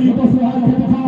গরিব অসহায় খেটে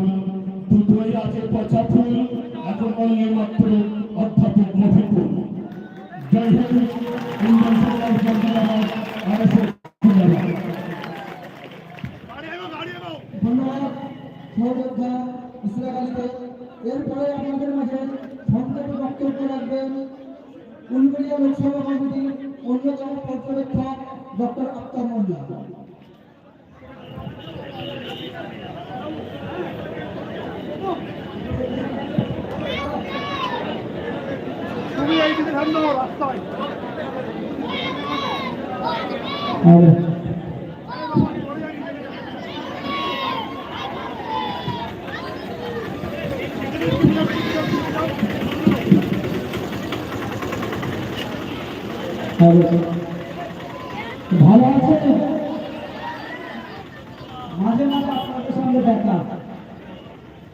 দুটোই আছে পচা ফুল এখন অন্য মাত্র অধ্যাপক মফিকুল। জয় হিন্দ ইন্ডিয়ান সরকার জিন্দাবাদ আরএসএস জিন্দাবাদ ধন্যবাদ সহযোদ্ধা ইসরাক আলীকে। এরপরে আমাদের মাঝে সংক্ষেপে বক্তব্য রাখবেন উলবেড়িয়া লোকসভা কমিটির অন্যতম পর্যবেক্ষক ডক্টর আক্তার মোল্লা তুমি এইদিকে সামনে হও, রাস্তায় ভালো আছে মাঝে মাঝে আপনাদের সঙ্গে দেখা।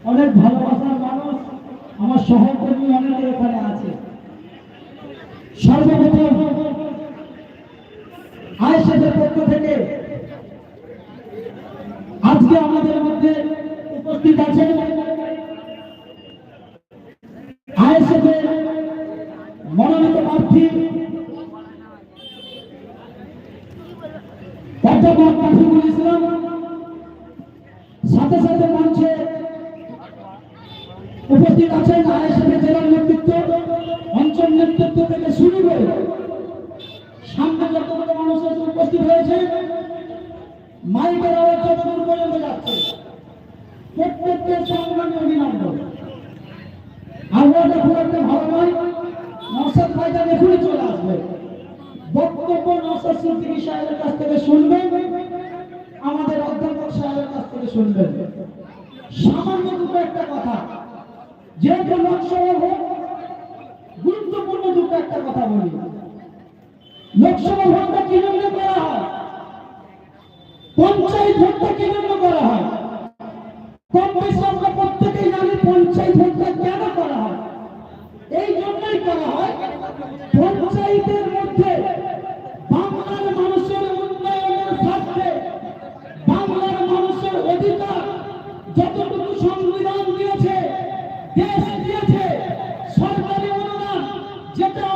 অনেক ভালোবাসার মানুষ আমার সহকর্মী অনেকে সর্বপ্রথম নওশাদ সাহেবের কাছ থেকে শুনবেন, আমাদের অধ্যাপক সাহেবের কাছ থেকে শুনবেন। সামান্য দুটো একটা কথা, যেহেতু লোকসভা গুরুত্বপূর্ণ দুটো একটা কথা বলি। লোকসভা ভোটটা কি করা হয়? পঞ্চায়েত ভোটটা কি করা হয়? কম বেশি আমরা প্রত্যেকেই জানি পঞ্চায়েত ভোটটা কেন করা হয়? এই জন্যই করা হয় মধ্যে বাংলার মানুষের উন্নয়নের স্বার্থে বাংলার মানুষের অধিকার যতটুকু সংবিধান দিয়েছে দেশ দিয়েছে সরকারি অনুদান যেটা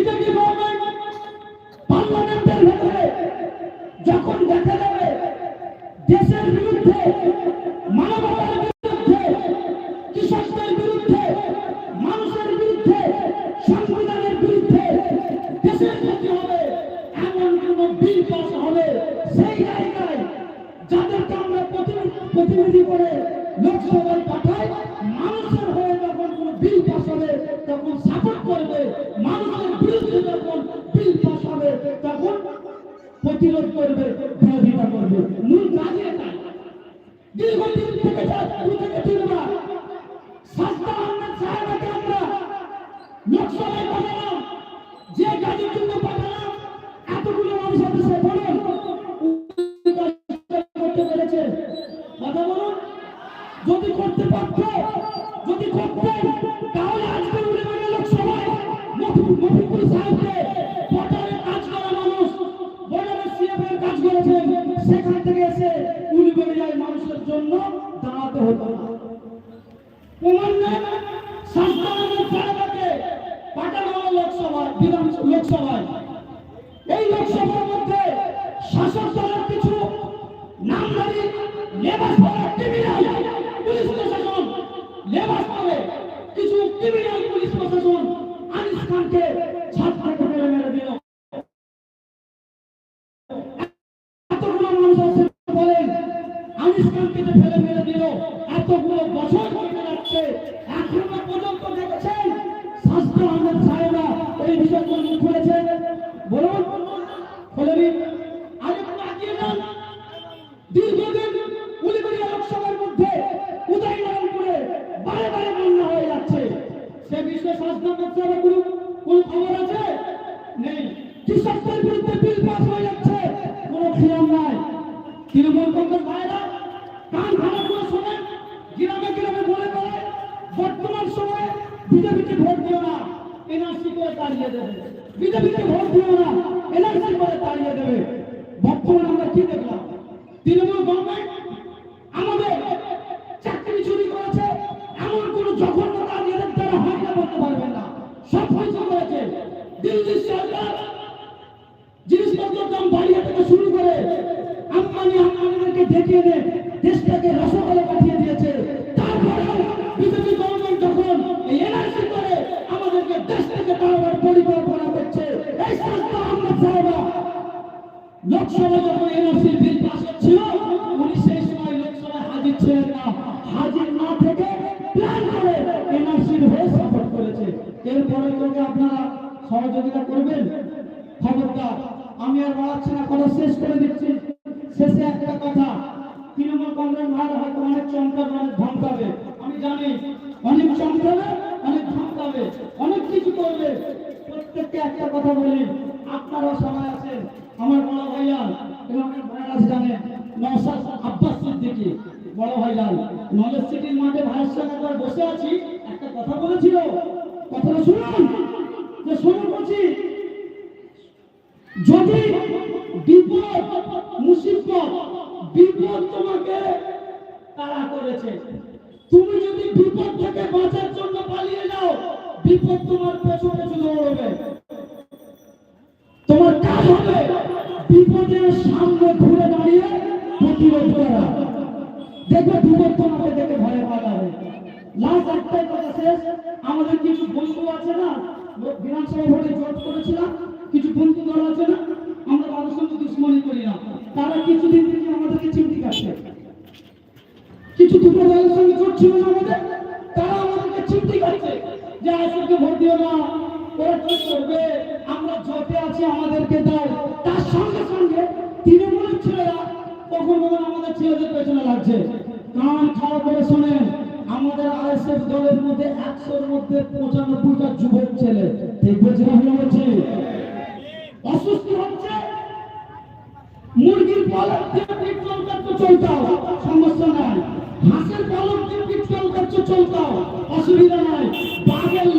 দিতে কি পারবেন পার্লামেন্টের ভেতরে ফেলে মেরে আমার হয়তো অনেক চমকাবে অনেক ধমকাবে। আমি জানি, অনেক চমকাবে, অনেক ধমকাবে, অনেক কিছু করবে। প্রত্যেককে একটা কথা বলি, আপনারাও সবাই আছেন আমার বড় ভাইয়া এবং আমার বোনেরা জানেন নওশাদ আব্বাস সিদ্দিকি। বড় ভাইলাল নজর সিটির মাঠে ভাইয়ের সঙ্গে একবার বসে আছি, একটা কথা বলেছিল। কথাটা শুনুন। যে শুরু করছি যদি বিপদ, মুসিবত বিপদ তোমাকে তারা করেছে। তুমি যদি বিপদ থেকে বাঁচার জন্য পালিয়ে যাও, বিপদ তোমার পেছনে শুধু উড়বে তোমার কাজ হবে বিপদের সামনে ঘুরে দাঁড়িয়ে প্রতিরোধ করা। দেখবে বিপদ তোমাকে দেখে ভয় পালাবে লাস্ট একটাই কথা শেষ। আমাদের কিছু বন্ধু আছে না বিধানসভা ভোটে জোট করেছিলাম, কিছু বন্ধু দল আছে না, আমরা মানুষের দুশ্মনী করি না। তারা কিছুদিন থেকে আমাদেরকে চিমটি কাটছে কিছু যুবদলের সঙ্গে করছিল আমাদের তারা আমাদেরকে চিন্তি করছে যে আসলকে ভোট দিও না, ওরা কি করবে? আমরা জোটে আছি, আমাদেরকে দাও। তার সঙ্গে সঙ্গে তৃণমূলের ছেলেরা কখন কখন আমাদের ছেলেদের পেছনে লাগছে। কান খারাপ করে শোনেন, আমাদের আরএসএফ দলের মধ্যে একশোর মধ্যে পঁচানব্বইটা যুবক ছেলে। ঠিক বলছি বলছি? অসুস্থ হচ্ছে, মুরগির পালন চলতে চলতাম অসুবিধা নাই। বাঘের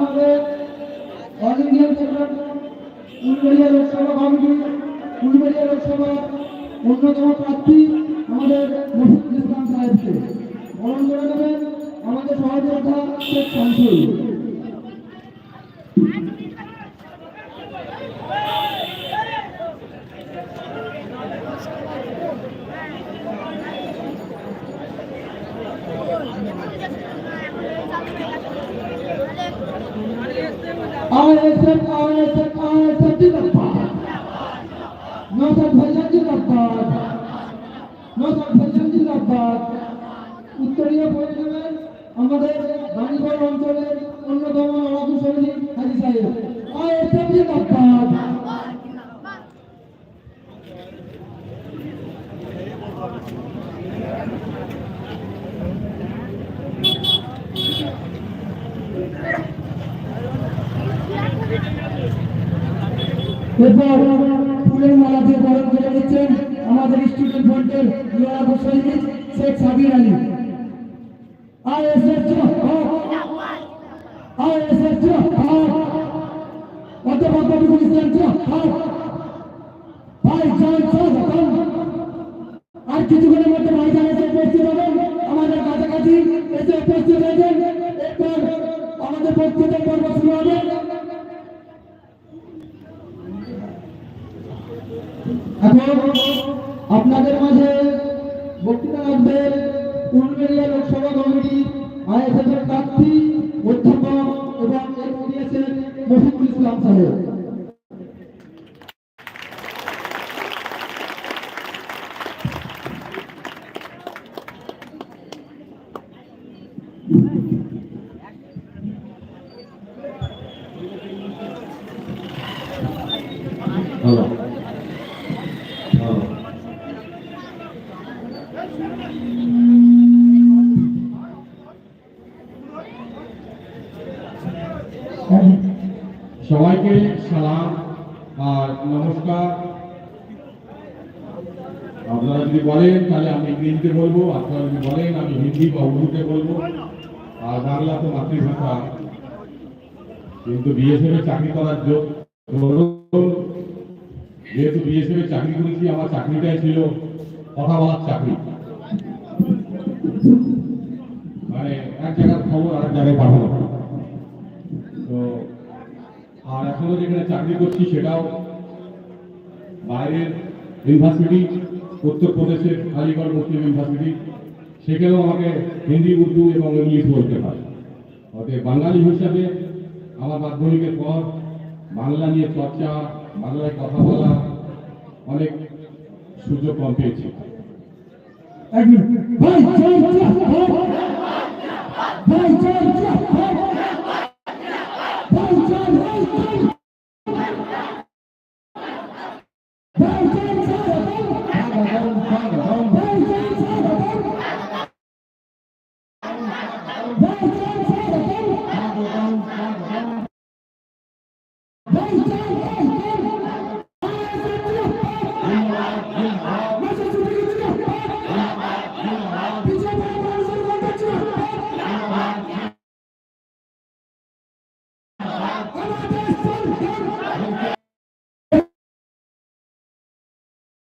আমাদের all India secretary Uluberia Lok Sabha committee, Uluberia Lok Sabha অন্যতম প্রার্থী আমাদের মফিদুল ইসলাম সাহেবকে। বরণ করে নেবেন আমাদের সহযোদ্ধা শেখ শামসুল। আমাদের বাণীগড় অঞ্চলের অন্যতম লড়াকু সৈনিক হাজি সাহেব। আইএসএফ জিন্দাবাদ এরপর ফুলের মালা দিয়ে বরণ করে নিচ্ছেন আমাদের স্টুডেন্ট ফ্রন্টের শেখ সাবির আলী। এখন আপনাদের মাঝে বক্তৃতা রাখবে উলবেড়িয়া লোকসভা কমিটি আইএসএফ এর প্রার্থী অধ্যাপক এবং এর মধ্যে আছেন মফিকুল ইসলাম সাহেব। নমস্কার। আপনারা যদি বলেন, তাহলে আমি ইংরেজিতে বলব, আপনারা যদি বলেন, আমি হিন্দি বা উর্দুতে বলব। আর বাংলা তো মাতৃভাষা। কিন্তু বিএসএফ এ চাকরি করার যেহেতু বিএসএফ এ চাকরি করেছি, আমার চাকরিটাই ছিল কথা বলার চাকরি। মানে এক জায়গার খবর আরেক জায়গায় পাঠানো। তো, আর এখনও যেখানে চাকরি করছি সেটাও বাইরের ইউনিভার্সিটি উত্তরপ্রদেশের আলিগড় মুসলিম ইউনিভার্সিটি সেখানেও আমাকে হিন্দি, উর্দু এবং ইংলিশ বলতে হয়। অতএব বাঙালি হিসাবে আমার মাধ্যমিকের পর বাংলা নিয়ে চর্চা, বাংলায় কথা বলা অনেক সুযোগ কম পেয়েছি। ভাই জিন্দাবাদ ভাই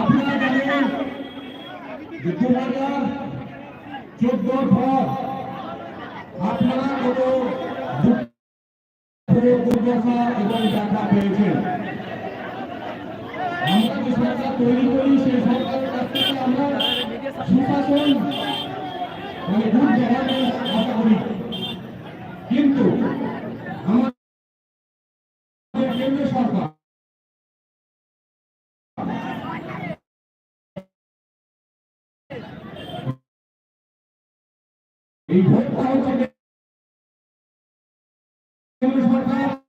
আপনারা জানেন যে দু হাজার চোদ্দোর পর আপনারা কোনো দুঃখ, দুর্দশা এবং দেখা পেয়েছেন আমরা যে সরকার তৈরি করি সেই সরকারের কাছ থেকে আমরা সুশাসন মানে গুড গভর্নেন্স আশা করি কিন্তু আমাদের কেন্দ্র সরকার এই ভোটটা হচ্ছে কেন্দ্র সরকার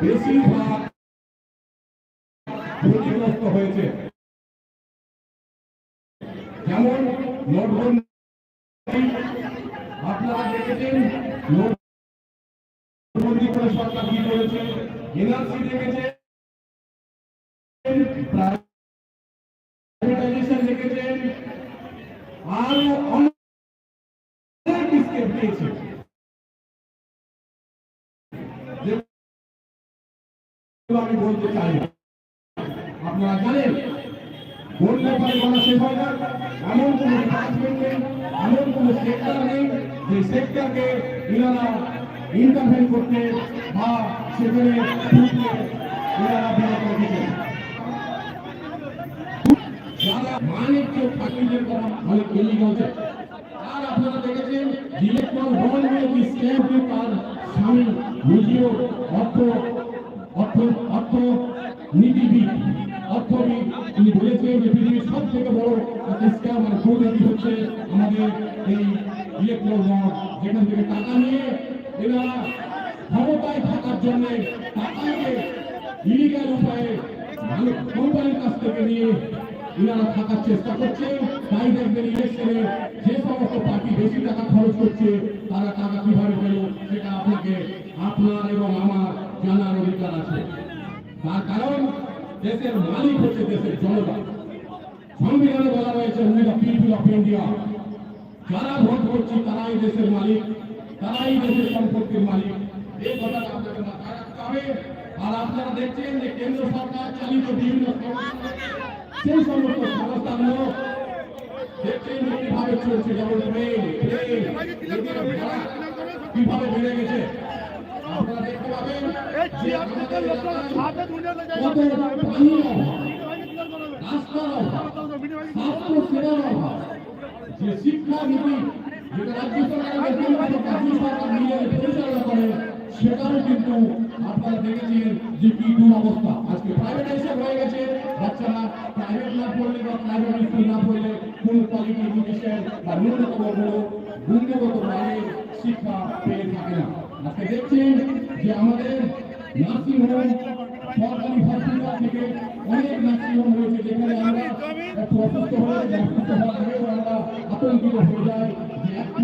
বেশিরভাগ ক্ষতিগ্রস্ত হয়েছে যেমন নোটবন্দি আপনারা দেখেছেন নোটবন্দি করে সরকার কি করেছে এনআরসি দেখেছেন প্রাইভেটাইজেশন আরও অনেক আমি বলতে চাই। আপনারা জানেন বললে পারে বলা শেষ হয় না। এমন কোন ডিপার্টমেন্ট নেই, এমন কোন সেক্টর নেই যে সেক্টরকে ইনারা ইন্টারভেন করতে বা সেখানে ইনারা বিরত দিচ্ছেন যারা অনেক ইলিগাল আর আপনারা দেখেছেন ইলেকট্রন বন্ড নিয়ে স্ক্যাম তার স্বামী নিজেও অর্থ এরা ক্ষমতায় থাকার জন্য টাকাকে ইলিগাল উপায়ে কোম্পানির কাছ থেকে নিয়ে ইনারা থাকার চেষ্টা করছে। তাই দেখবেন ইলেকশনে যে সমস্ত পার্টি বেশি টাকা খরচ করছে, তারা টাকা কীভাবে পেল সেটা আপনাকে আপনার এবং আমার জানার অধিকার আছে। তার কারণ দেশের মালিক হচ্ছে দেশের জনতা। সংবিধানে বলা হয়েছে পিপল অফ ইন্ডিয়া যারা ভোট করছে, তারাই দেশের মালিক। তারাই দেশের সম্পত্তির মালিক, এই কথাটা আপনাকে মাথায় রাখতে হবে আর আপনারা দেখছেন যে কেন্দ্র সরকার চালিত বিভিন্ন সেই সমস্ত সংস্থাগুলো দেখছেন কীভাবে চলছে কীভাবে বেড়ে গেছে আপনারা দেখতে পাবেন যে আমাদের। কত শিক্ষা নীতি যেটা রাজ্য রাজ্য সরকার মিলে পরিচালনা করে সেটাও কিন্তু আপনারা দেখেছেন যে কি দুরবস্থা আজকে প্রাইভেটাইজেশন হয়ে গেছে বাচ্চারা প্রাইভেট না পড়লে বা প্রাইভেট স্কুল না পড়লে কোন কোয়ালিটি এডুকেশন বা ন্যূনতম গুণ গুণগত মানের শিক্ষা পেয়ে থাকে না আজকে দেখছেন যে আমাদের নার্সিং হোম সরকারি হসপিটাল থেকে অনেক নার্সিং হোম রয়েছে যেখানে আমরা অসুস্থ হলে যে অসুস্থ হওয়ার আগেও আমরা আতঙ্কিত হয়ে যাই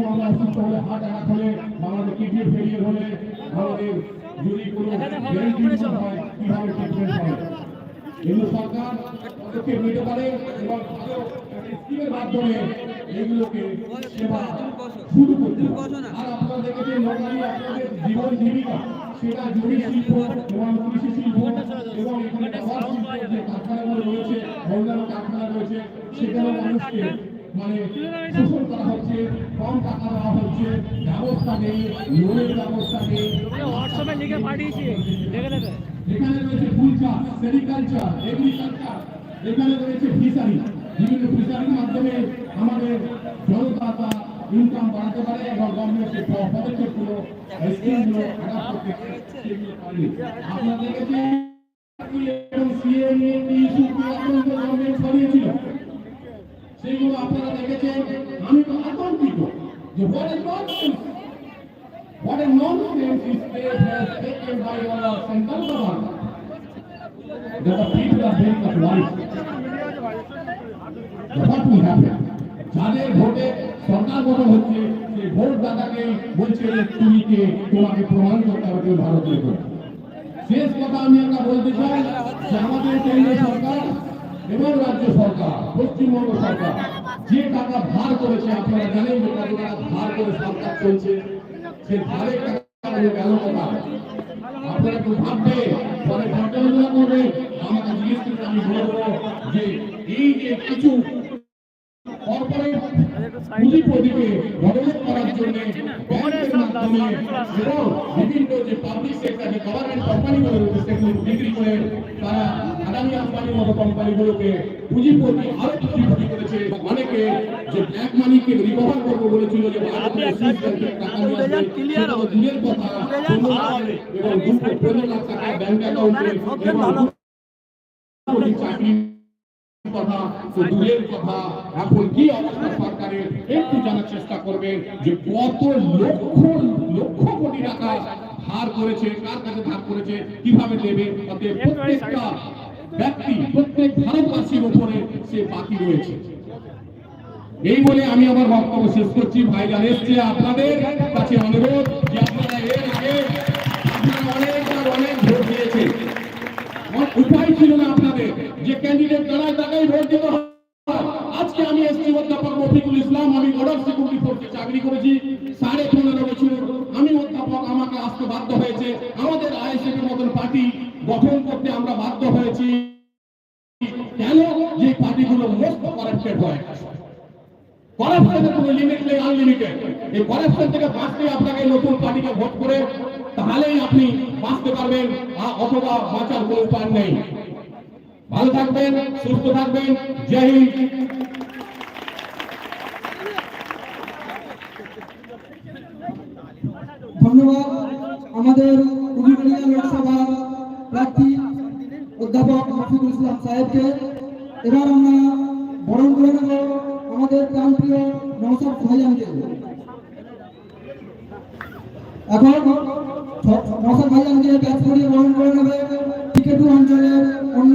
আমরা অসুস্থ হলে হার্ট অ্যাটাক হলে আমাদের কিডনি ফেলিয়ার হলে আমাদের যদি কোনো ব্রেন টিউমার হয় কীভাবে ট্রিটমেন্ট হবে কেন্দ্র সরকার পদক্ষেপ নিতে পারে এবং স্কিমের মাধ্যমে এগুলোকে সেবা শুরু করতে আর আপনারা দেখেছেন নর্মালি আপনাদের জীবন জীবিকা সেটা জমি শিল্প এবং কৃষি শিল্প এবং এখানে যে কারখানাগুলো রয়েছে অন্যান্য কারখানা রয়েছে সেখানে মানুষকে মানে শোষণ করা হচ্ছে কম টাকা দেওয়া হচ্ছে ব্যবস্থা নেই লোনের ব্যবস্থা নেই। হোয়াটসঅ্যাপে লিখে পাঠিয়েছি। দেখে নেবে। এখানে রয়েছে ফুল চাষ সেরিকালচার এগ্রিকালচার এখানে রয়েছে ফিশারি বিভিন্ন ফিশারির মাধ্যমে আমাদের জনতা তা ইনকাম বাড়াতে পারে এবং গভর্নমেন্ট পদক্ষেপগুলো স্কিমগুলো অ্যাডাপ্ট করতে এবং সিএমএ ইস্যু গভর্নমেন্ট ছড়িয়েছিল। সেইগুলো আপনারা দেখেছেন আমি তো আতঙ্কিত যে what is nonsense What a nonsense this state has taken by our central government. That the people are very much worried. That What will happen? যাদের ভোটে সরকার গঠন হচ্ছে, সেই ভোট দাতাকে বলছে তুমি কে তোমাকে প্রমাণ করতে হবে তুমি ভারতীয় শেষ কথা আমি একটা বলতে চাই যে আমাদের কেন্দ্র সরকার এবং রাজ্য সরকার পশ্চিমবঙ্গ সরকার যে টাকা ধার করেছে আপনারা জানেন যে কত টাকা ধার করে সরকার চলছে? সে ধারের টাকা গেল কোথায়? আপনারা একটু ভাববে পরে পর্যালোচনা করবে আমাকে জিজ্ঞেস করলে আমি বলে দেবো যে এই যে কিছু কর্পোরেট পুঁজিপতিকে ডেভেলপ করার জন্য মাধ্যমে এবং বিভিন্ন যে পাবলিক সেক্টর যে গভর্নমেন্ট কোম্পানিগুলো রয়েছে সেগুলো বিক্রি করে তারা আদানি আম্বানির মতো কোম্পানিগুলোকে পুঁজিপতি আরও পুঁজিপতি করেছে অনেকে যে ব্ল্যাক মানিকে রিকভার করব বলেছিল যে দূরের কথা এবং পনেরো লাখ টাকা ব্যাংক অ্যাকাউন্টে চাকরি এই বলে আমি আমার বক্তব্য শেষ করছি। ভাইজান এসছে আপনাদের কাছে অনুরোধ যে আপনারা উপায় ছিল না আপনাদের। যে ক্যান্ডিডেট দাঁড়ায় তাকেই ভোট দিতে আজকে আমি এসছি অধ্যাপক রফিকুল ইসলাম, আমি অর্ডার সিকিউরিটি ফোর্সে চাকরি করেছি, সাড়ে পনেরো বছর আমি অধ্যাপক, আমাকে আসতে বাধ্য হয়েছে। আমাদের আইএসএফ এর মতন পার্টি গঠন করতে আমরা বাধ্য হয়েছি। কেন? যে পার্টিগুলো মোস্ট করাপ্টেড হয়। কোনো লিমিট নেই আনলিমিটেড এই করাপশন থেকে বাঁচতে আপনাকে নতুন পার্টিকে ভোট করে, তাহলেই আপনি বাঁচতে পারবেন অথবা বাঁচার কোনো উপায় নেই। ভালো থাকবেন, সুস্থ থাকবেন, জয় হিন্দ। ধন্যবাদ। আমাদের লোকসভা প্রার্থী অধ্যাপক রফিকুল ইসলাম সাহেবকে। এবার আমরা বরণ করে নেব। আমাদের প্রাণপ্রিয় নৌসাদ ভাইজানকে এখন নৌসাদ ভাইজানকে ক্যাচ করিয়ে বহন করে নেবে টিকেটু অঞ্চলের অন্যতম